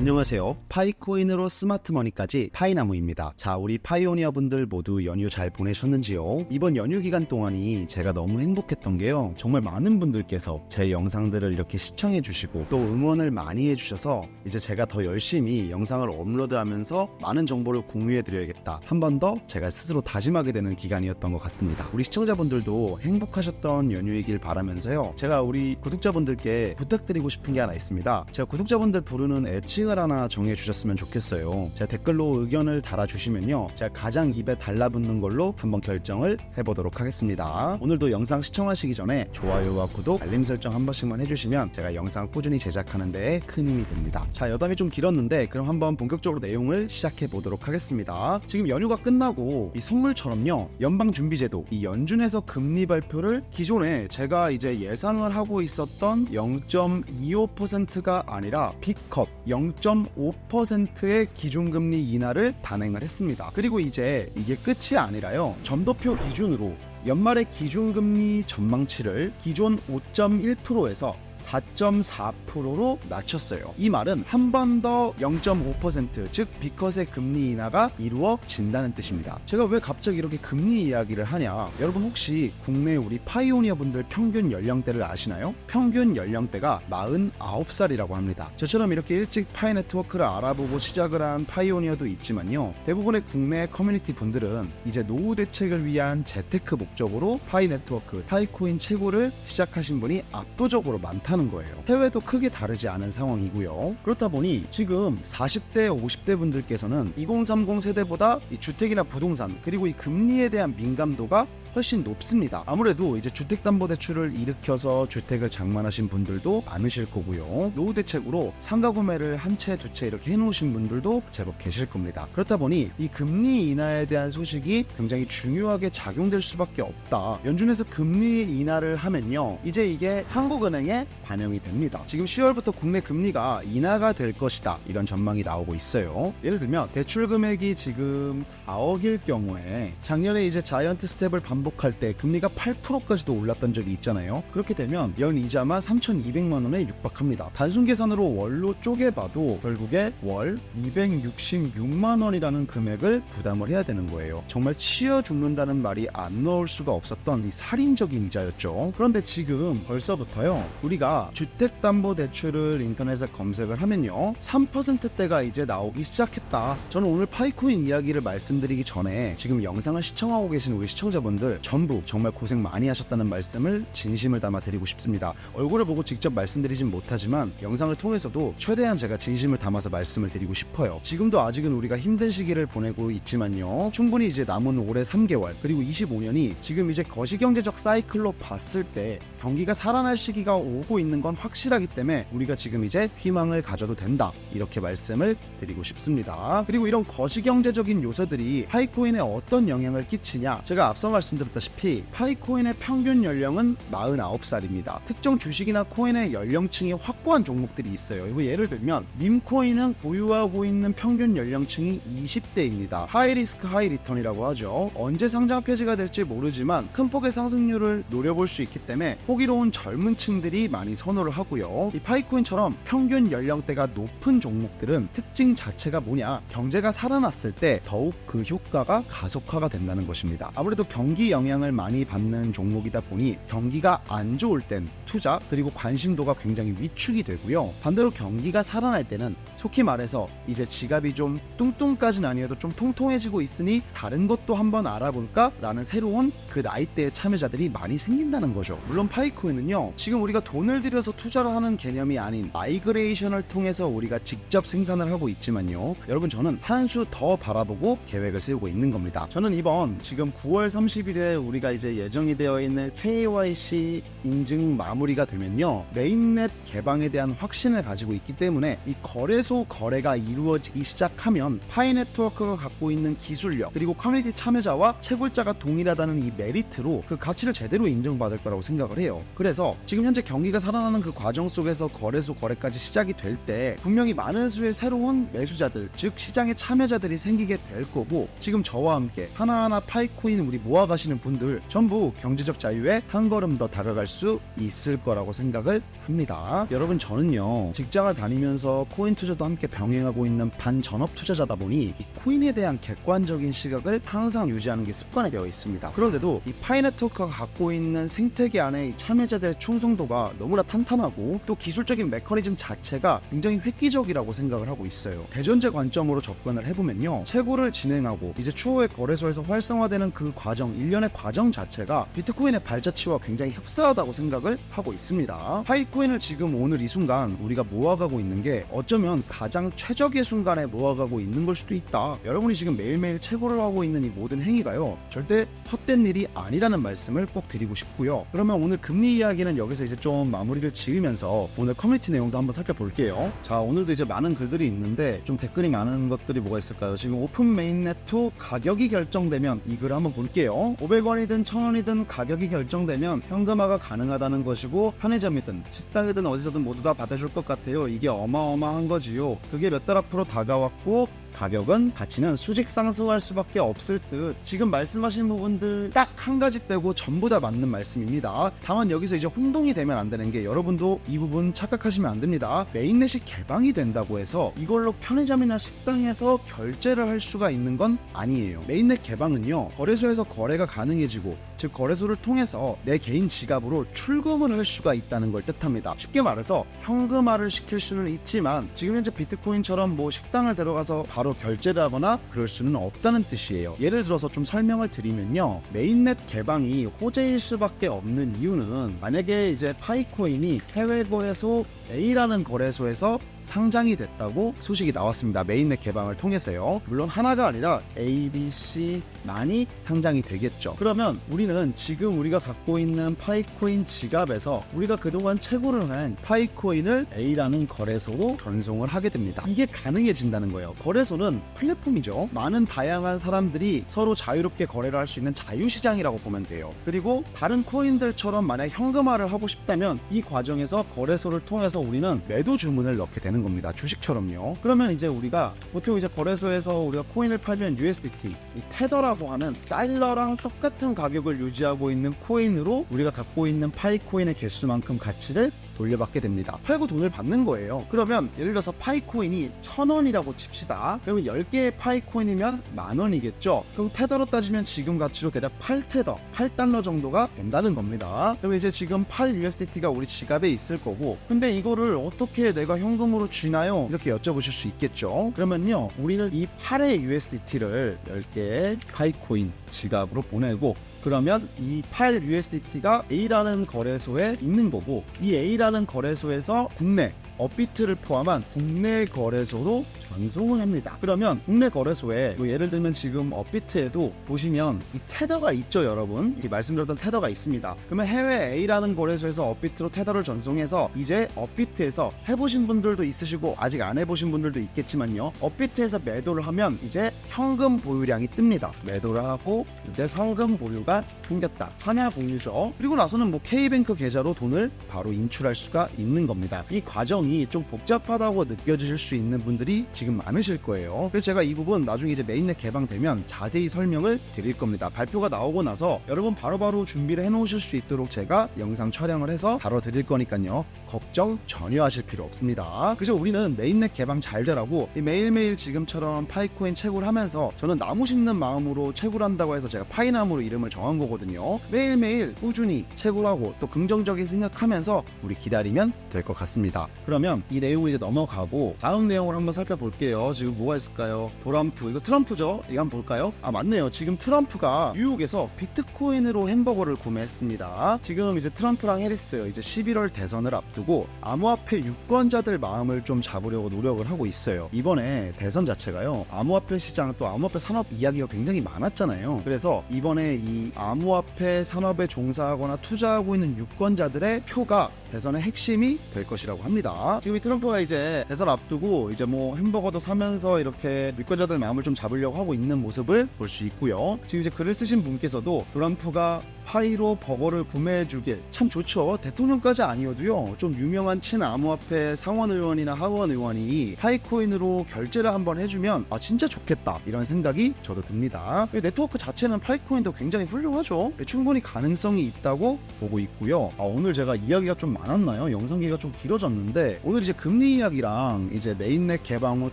안녕하세요. 파이코인으로 스마트머니까지 파이나무입니다. 자, 우리 파이오니어 분들 모두 연휴 잘 보내셨는지요? 이번 연휴 기간 동안이 제가 너무 행복했던 게요. 정말 많은 분들께서 제 영상들을 이렇게 시청해 주시고 또 응원을 많이 해 주셔서 이제 제가 더 열심히 영상을 업로드하면서 많은 정보를 공유해 드려야겠다. 한 번 더 제가 스스로 다짐하게 되는 기간이었던 것 같습니다. 우리 시청자분들도 행복하셨던 연휴이길 바라면서요. 제가 우리 구독자분들께 부탁드리고 싶은 게 하나 있습니다. 제가 구독자분들 부르는 애칭 을 하나 정해 주셨으면 좋겠어요. 제가 댓글로 의견을 달아주시면요. 제가 가장 입에 달라붙는 걸로 한번 결정을 해보도록 하겠습니다. 오늘도 영상 시청하시기 전에 좋아요와 구독, 알림 설정 한 번씩만 해주시면 제가 영상 꾸준히 제작하는 데큰 힘이 됩니다. 자, 여담이 좀 길었는데 그럼 한번 본격적으로 내용을 시작해 보도록 하겠습니다. 지금 연휴가 끝나고 이 선물처럼요. 연방준비제도, 이 연준에서 금리 발표를 기존에 제가 이제 예상을 하고 있었던 0.25%가 아니라 픽컵 0.5%의 기준금리 인하를 단행을 했습니다. 그리고 이제 이게 끝이 아니라요. 점도표 기준으로 연말의 기준금리 전망치를 기존 5.1%에서 4.4%로 낮췄어요. 이 말은 한 번 더 0.5%, 즉 비컷의 금리 인하가 이루어진다는 뜻입니다. 제가 왜 갑자기 이렇게 금리 이야기를 하냐? 여러분 혹시 국내 우리 파이오니어 분들 평균 연령대를 아시나요? 평균 연령대가 49살이라고 합니다. 저처럼 이렇게 일찍 파이 네트워크를 알아보고 시작을 한 파이오니어도 있지만요. 대부분의 국내 커뮤니티 분들은 이제 노후 대책을 위한 재테크 목적으로 파이 네트워크, 파이코인 채굴을 시작하신 분이 압도적으로 많다 는 거예요. 해외도 크게 다르지 않은 상황이고요. 그렇다 보니 지금 40대, 50대 분들께서는 2030 세대보다 이 주택이나 부동산 그리고 이 금리에 대한 민감도가 훨씬 높습니다. 아무래도 이제 주택담보대출을 일으켜서 주택을 장만하신 분들도 많으실 거고요. 노후 대책으로 상가 구매를 한 채 두 채 이렇게 해놓으신 분들도 제법 계실 겁니다. 그렇다 보니 이 금리 인하에 대한 소식이 굉장히 중요하게 작용될 수밖에 없다. 연준에서 금리 인하를 하면요, 이제 이게 한국은행에 반영이 됩니다. 지금 10월부터 국내 금리가 인하가 될 것이다. 이런 전망이 나오고 있어요. 예를 들면 대출 금액이 지금 4억일 경우에 작년에 이제 자이언트 스텝을 반 복할 때 금리가 8%까지도 올랐던 적이 있잖아요. 그렇게 되면 연 이자만 3,200만 원에 육박합니다. 단순 계산으로 월로 쪼개봐도 결국에 월 266만 원이라는 금액을 부담을 해야 되는 거예요. 정말 치여 죽는다는 말이 안 나올 수가 없었던 이 살인적인 이자였죠. 그런데 지금 벌써부터요. 우리가 주택담보대출을 인터넷에 검색을 하면요. 3%대가 이제 나오기 시작했다. 저는 오늘 파이코인 이야기를 말씀드리기 전에 지금 영상을 시청하고 계신 우리 시청자분들 전부 정말 고생 많이 하셨다는 말씀을 진심을 담아 드리고 싶습니다. 얼굴을 보고 직접 말씀드리진 못하지만 영상을 통해서도 최대한 제가 진심을 담아서 말씀을 드리고 싶어요. 지금도 아직은 우리가 힘든 시기를 보내고 있지만요. 충분히 이제 남은 올해 3개월 그리고 25년이 지금 이제 거시경제적 사이클로 봤을 때 경기가 살아날 시기가 오고 있는 건 확실하기 때문에 우리가 지금 이제 희망을 가져도 된다. 이렇게 말씀을 드리고 싶습니다. 그리고 이런 거시경제적인 요소들이 파이코인에 어떤 영향을 끼치냐? 제가 앞서 말씀 드렸다시피 파이코인의 평균 연령은 49살입니다. 특정 주식이나 코인의 연령층이 확고한 종목들이 있어요. 이거 예를 들면 밈코인은 보유하고 있는 평균 연령층이 20대입니다. 하이 리스크 하이 리턴이라고 하죠. 언제 상장 폐지가 될지 모르지만 큰 폭의 상승률을 노려볼 수 있기 때문에 호기로운 젊은 층들이 많이 선호를 하고요. 이 파이코인처럼 평균 연령대가 높은 종목들은 특징 자체가 뭐냐? 경제가 살아났을 때 더욱 그 효과가 가속화가 된다는 것입니다. 아무래도 경기 영향을 많이 받는 종목이다 보니 경기가 안 좋을 땐 투자 그리고 관심도가 굉장히 위축이 되고요. 반대로 경기가 살아날 때는 속히 말해서 이제 지갑이 좀 뚱뚱까지는 아니어도 좀 통통해지고 있으니 다른 것도 한번 알아볼까? 라는 새로운 그 나이대의 참여자들이 많이 생긴다는 거죠. 물론 파이코인은요, 지금 우리가 돈을 들여서 투자를 하는 개념이 아닌 마이그레이션을 통해서 우리가 직접 생산을 하고 있지만요. 여러분, 저는 한 수 더 바라보고 계획을 세우고 있는 겁니다. 저는 이번 지금 9월 30일에 우리가 이제 예정이 되어 있는 KYC 인증 마무리가 되면요. 메인넷 개방에 대한 확신을 가지고 있기 때문에 이 거래소 거래가 이루어지기 시작하면 파이 네트워크가 갖고 있는 기술력 그리고 커뮤니티 참여자와 채굴자가 동일하다는 이 메리트로 그 가치를 제대로 인정받을 거라고 생각을 해요. 그래서 지금 현재 경기가 살아나는 그 과정 속에서 거래소 거래까지 시작이 될 때 분명히 많은 수의 새로운 매수자들 즉 시장의 참여자들이 생기게 될 거고 지금 저와 함께 하나하나 파이코인 우리 모아가시는 분들 전부 경제적 자유에 한 걸음 더 다가갈 수 있을 거라고 생각을 합니다. 여러분 저는요 직장을 다니면서 코인 투자도 함께 병행하고 있는 반전업 투자자다 보니 이 코인에 대한 객관적인 시각을 항상 유지하는 게 습관이 되어 있습니다. 그런데도 이 파이네트워크가 갖고 있는 생태계 안에 이 참여자들의 충성도가 너무나 탄탄하고 또 기술적인 메커니즘 자체가 굉장히 획기적이라고 생각을 하고 있어요. 대전제 관점으로 접근을 해보면요. 채굴을 진행하고 이제 추후에 거래소에서 활성화되는 그 과정, 일련의 과정 자체가 비트코인의 발자취와 굉장히 흡사하다고 생각을 하고 있습니다. 파이코인을 지금 오늘 이 순간 우리가 모아가고 있는 게 어쩌면 가장 최적의 순간에 모아가고 있는 걸 수도 있다. 여러분이 지금 매일매일 채굴을 하고 있는 이 모든 행위가요. 절대 헛된 일이 아니라는 말씀을 꼭 드리고 싶고요. 그러면 오늘 금리 이야기는 여기서 이제 좀 마무리를 지으면서 오늘 커뮤니티 내용도 한번 살펴볼게요. 자, 오늘도 이제 많은 글들이 있는데 좀 댓글이 많은 것들이 뭐가 있을까요? 지금 오픈 메인넷2 가격이 결정되면 이 글을 한번 볼게요. 500원이든 1000원이든 가격이 결정되면 현금화가 가능하다는 것이고 편의점이든 식당이든 어디서든 모두 다 받아줄 것 같아요. 이게 어마어마한 거지요. 그게 몇 달 앞으로 다가왔고 가격은 가치는 수직 상승할 수밖에 없을 듯 지금 말씀하신 부분들 딱 한 가지 빼고 전부 다 맞는 말씀입니다. 다만 여기서 이제 혼동이 되면 안 되는 게 여러분도 이 부분 착각하시면 안 됩니다. 메인넷이 개방이 된다고 해서 이걸로 편의점이나 식당에서 결제를 할 수가 있는 건 아니에요. 메인넷 개방은요 거래소에서 거래가 가능해지고 즉 거래소를 통해서 내 개인 지갑으로 출금을 할 수가 있다는 걸 뜻합니다. 쉽게 말해서 현금화를 시킬 수는 있지만 지금 현재 비트코인처럼 뭐 식당을 들어가서 바로 결제를 하거나 그럴 수는 없다는 뜻이에요. 예를 들어서 좀 설명을 드리면요. 메인넷 개방이 호재일 수밖에 없는 이유는 만약에 이제 파이코인이 해외 거래소 A라는 거래소에서 상장이 됐다고 소식이 나왔습니다. 메인넷 개방을 통해서요. 물론 하나가 아니라 A, B, C 많이 상장이 되겠죠. 그러면 우리는 지금 우리가 갖고 있는 파이코인 지갑에서 우리가 그동안 채굴을 한 파이코인을 A라는 거래소로 전송을 하게 됩니다. 이게 가능해진다는 거예요. 거래소는 플랫폼이죠. 많은 다양한 사람들이 서로 자유롭게 거래를 할 수 있는 자유시장이라고 보면 돼요. 그리고 다른 코인들처럼 만약 현금화를 하고 싶다면 이 과정에서 거래소를 통해서 우리는 매도 주문을 넣게 되는 겁니다. 주식처럼요. 그러면 이제 우리가 보통 이제 거래소에서 우리가 코인을 팔면 USDT, 이 테더라고 하는 달러랑 똑같은 가격을 유지하고 있는 코인으로 우리가 갖고 있는 파이 코인의 개수만큼 가치를 돌려받게 됩니다. 팔고 돈을 받는 거예요. 그러면 예를 들어서 파이코인이 천 원이라고 칩시다. 그러면 10개의 파이코인이면 만 원이겠죠. 그럼 테더로 따지면 지금 가치로 대략 8테더, 8달러 정도가 된다는 겁니다. 그럼 이제 지금 8 USDT가 우리 지갑에 있을 거고, 근데 이거를 어떻게 내가 현금으로 쥐나요? 이렇게 여쭤보실 수 있겠죠. 그러면요, 우리는 이 8의 USDT를 10개의 파이코인 지갑으로 보내고 그러면 이8 USDT가 A라는 거래소에 있는 거고 이 A라는 거래소에서 국내 업비트를 포함한 국내 거래소로 전송을 합니다. 그러면 국내 거래소에 뭐 예를 들면 지금 업비트에도 보시면 이 테더가 있죠, 여러분. 이 말씀드렸던 테더가 있습니다. 그러면 해외 A라는 거래소에서 업비트로 테더를 전송해서 이제 업비트에서 해보신 분들도 있으시고 아직 안 해보신 분들도 있겠지만요. 업비트에서 매도를 하면 이제 현금 보유량이 뜹니다. 매도를 하고 이제 현금 보유가 생겼다. 하냐 공유죠. 그리고 나서는 뭐 K뱅크 계좌로 돈을 바로 인출할 수가 있는 겁니다. 이 과정이 좀 복잡하다고 느껴지실 수 있는 분들이 지금 많으실 거예요. 그래서 제가 이 부분 나중에 이제 메인넷 개방되면 자세히 설명을 드릴 겁니다. 발표가 나오고 나서 여러분 바로바로 준비를 해놓으실 수 있도록 제가 영상 촬영을 해서 다뤄드릴 거니까요. 걱정 전혀 하실 필요 없습니다. 그죠? 우리는 메인넷 개방 잘 되라고 이 매일매일 지금처럼 파이코인 채굴 하면서 저는 나무 심는 마음으로 채굴한다고 해서 제가 파이나무로 이름을 정한 거거든요. 매일매일 꾸준히 채굴하고 또 긍정적인 생각하면서 우리 기다리면 될 것 같습니다. 그 러면 이 내용을 이제 넘어가고 다음 내용을 한번 살펴볼게요. 지금 뭐가 있을까요? 도람프 이거 트럼프죠? 이거 한번 볼까요? 아 맞네요. 지금 트럼프가 뉴욕에서 비트코인으로 햄버거를 구매했습니다. 지금 이제 트럼프랑 해리스 이제 11월 대선을 앞두고 암호화폐 유권자들 마음을 좀 잡으려고 노력을 하고 있어요. 이번에 대선 자체가요. 암호화폐 시장 또 암호화폐 산업 이야기가 굉장히 많았잖아요. 그래서 이번에 이 암호화폐 산업에 종사하거나 투자하고 있는 유권자들의 표가 대선의 핵심이 될 것이라고 합니다. 지금 이 트럼프가 이제 대선 앞두고 이제 뭐 햄버거도 사면서 이렇게 유권자들 마음을 좀 잡으려고 하고 있는 모습을 볼 수 있고요. 지금 이제 글을 쓰신 분께서도 트럼프가 파이로 버거를 구매해 주길 참 좋죠. 대통령까지 아니어도요. 좀 유명한 친암호화폐 상원 의원이나 하원 의원이 파이코인으로 결제를 한번 해주면 아 진짜 좋겠다 이런 생각이 저도 듭니다. 이 네트워크 자체는 파이코인도 굉장히 훌륭하죠. 충분히 가능성이 있다고 보고 있고요. 아, 오늘 제가 이야기가 좀 많았나요? 영상기가 좀 길어졌는데 오늘 이제 금리 이야기랑 이제 메인넷 개방 후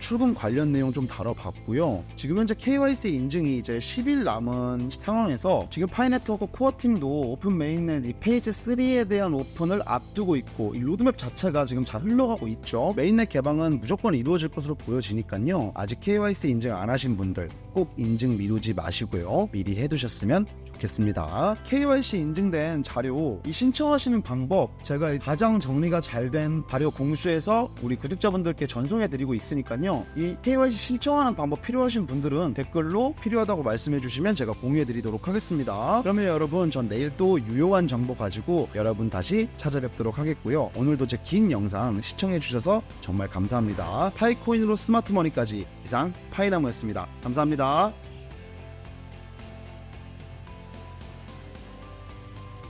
출금 관련 내용 좀 다뤄봤고요. 지금 현재 KYC 인증이 이제 10일 남은 상황에서 지금 파이네트워크 코어 팀도 오픈 메인넷 이 페이지 3에 대한 오픈을 앞두고 있고 이 로드맵 자체가 지금 잘 흘러가고 있죠. 메인넷 개방은 무조건 이루어질 것으로 보여지니까요. 아직 KYC 인증 안 하신 분들 꼭 인증 미루지 마시고요. 미리 해두셨으면 좋겠습니다. KYC 인증된 자료 이 신청하시는 방법 제가 가장 정리가 잘 된 자료 공수해서 우리 구독자분들께 전송해 드리고 있으니까요. 이 KYC 신청하는 방법 필요하신 분들은 댓글로 필요하다고 말씀해 주시면 제가 공유해 드리도록 하겠습니다. 그러면 여러분 전 내일 또 유용한 정보 가지고 여러분 다시 찾아뵙도록 하겠고요. 오늘도 제 긴 영상 시청해 주셔서 정말 감사합니다. 파이코인으로 스마트머니까지 이상 파이나무였습니다. 감사합니다.